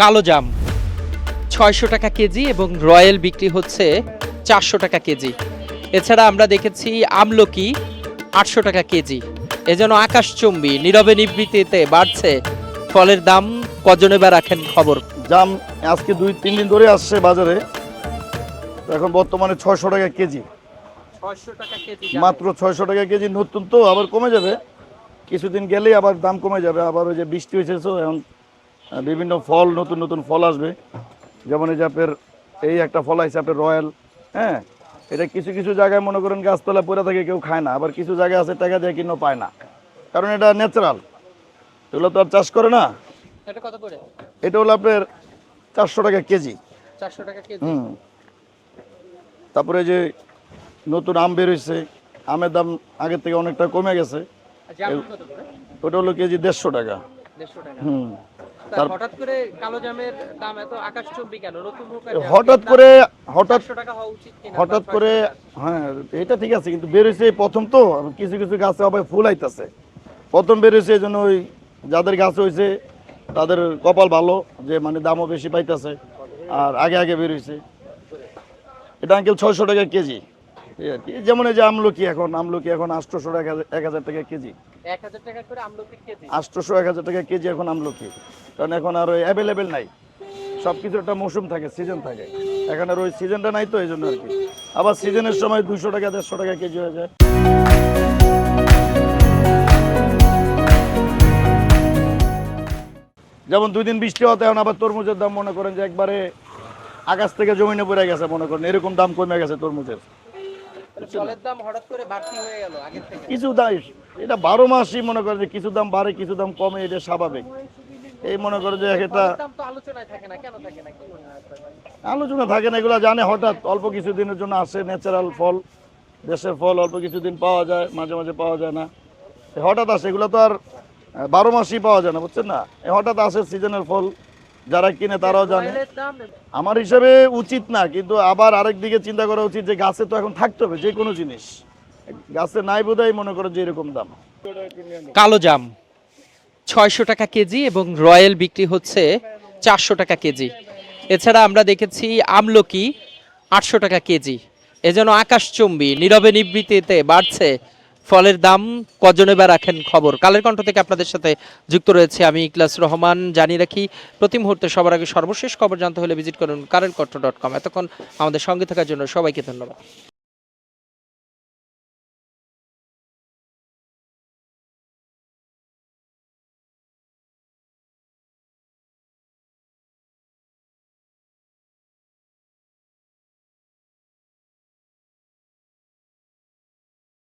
কালো জাম। ছয়শো টাকা কেজি এবং রয়্যাল বিক্রি হচ্ছে চারশো টাকা কেজি। এছাড়া আমরা দেখেছি আমলকি আটশো টাকা কেজি। এজন্য আকাশচুম্বী নীরবে নিবৃত্তিতে বাড়ছে। ফলের দাম কজনে বা রাখেন খবর? জাম আজকে দুই তিন দিন ধরে আসছে বাজারে। এখন বর্তমানে ছয়শো টাকা কেজি। ছয়শো টাকা কেজি মাত্র ছয়শো টাকা কেজি নতুন তো আবার কমে যাবে। কিছুদিন গেলেই আবার দাম কমে যাবে। আবার ওই যে বৃষ্টি হয়েছে তো এখন বিভিন্ন ফল নতুন নতুন ফল আসবে। যেমন এই যে আপনার এই একটা ফল আছে আপনার রয়্যাল হ্যাঁ? এটা কিছু কিছু জায়গায় মনে করেন গাছতলা পরে থাকে কেউ খায় না। আবার কিছু জায়গায় আছে টাকা দিয়ে কিনেও পায় না। কারণ এটা ন্যাচারাল এগুলো তো আর চাষ করে না। এটা কত করে? এটা হলো আপনার চারশো টাকা কেজি। চারশো টাকা কেজি। হুম। তারপরে যে নতুন আম বেরোইছে আমের দাম আগের থেকে অনেকটা কমে গেছে। ওটা হলো কেজি দেড়শো টাকা। হুম। হঠাৎ করে কালো জামের দাম এত আকাশচুম্বী কেন? নতুন হঠাৎ করে হঠাৎ টাকা হওয়া উচিত হঠাৎ করে হ্যাঁ এটা ঠিক আছে কিন্তু বেরোইছে এই প্রথম তো কিছু কিছু গাছে আবার ফুল আইতাছে। প্রথম বেরোইছে এই জন্য ওই যাদের গাছ হয়েছে তাদের কপাল ভালো যে মানে দামও বেশি পাইতেছে আর আগে আগে বেরোইছে এটা আঙ্কেল ছয়শো টাকা কেজি। যেমন এই যে আমলকি এখন আমলকি এখন আটশোশো টাকা এক হাজার টাকা কেজি। 1000 টাকা করে আমলকির কেজি। আটশোশো এক হাজার টাকা কেজি এখন আমলকি। কারণ এখন আর ওই অ্যাভেলেবেল নাই। সব কিছু একটা মৌসুম থাকে সিজন থাকে। এখন আর ওই সিজনটা নাই তো এই জন্য আর কি। আবার সিজনের সময় দুশো টাকা দেড়শো টাকা কেজি হয়ে যায়। যেমন দুই দিন বৃষ্টি হতে এখন আবার তরমুজের দাম মনে করেন যে একবারে আকাশ থেকে জমিনে পড়ে গেছে মনে করেন এরকম দাম কমে গেছে তরমুজের। কিছু দাম এটা বারো মাসই মনে করেন যে কিছু দাম বাড়ে কিছু দাম কমে এটা স্বাভাবিক। এই মনে করো যে একটা ফলের দাম থাকে না কেন থাকে না? কি আপনার? আলোচনা থাকে না এগুলো জানে হঠাৎ অল্প কিছুদিনের জন্য আসে ন্যাচারাল ফল দেশের ফল অল্প কিছুদিন পাওয়া যায় মাঝে মাঝে পাওয়া যায় না। হঠাৎ আসে এগুলো তো আর বারো মাসই পাওয়া যায় না বুঝছেন না? হঠাৎ আসে সিজনের ফল যারা কিনে তারাও জানে। আমার হিসাবে উচিত না কিন্তু আবার আরেক দিকে চিন্তা করা উচিত যে গাছে তো এখন থাকতে হবে যে কোনো জিনিস। গাছে নাই বোধহয় মনে করেন যে এরকম দাম। কালো জাম। ছয়শো টাকা কেজি এবং রয়্যাল বিক্রি হচ্ছে চারশো টাকা কেজি। এছাড়া আমরা দেখেছি আমলকি আটশো টাকা কেজি। এজন্য আকাশচুম্বী, নীরবে নিবৃত্তিতে বাড়ছে, ফলের দাম কজনে বা রাখেন খবর? কালের কণ্ঠ থেকে আপনাদের সাথে যুক্ত রয়েছে আমি ইকলাস রহমান। জানিয়ে রাখি, প্রতি মুহূর্তে সবার আগে সর্বশেষ খবর জানতে হলে ভিজিট করুন কারেন্ট কণ্ঠ ডট কম। এতক্ষণ আমাদের সঙ্গে থাকার জন্য সবাইকে ধন্যবাদ।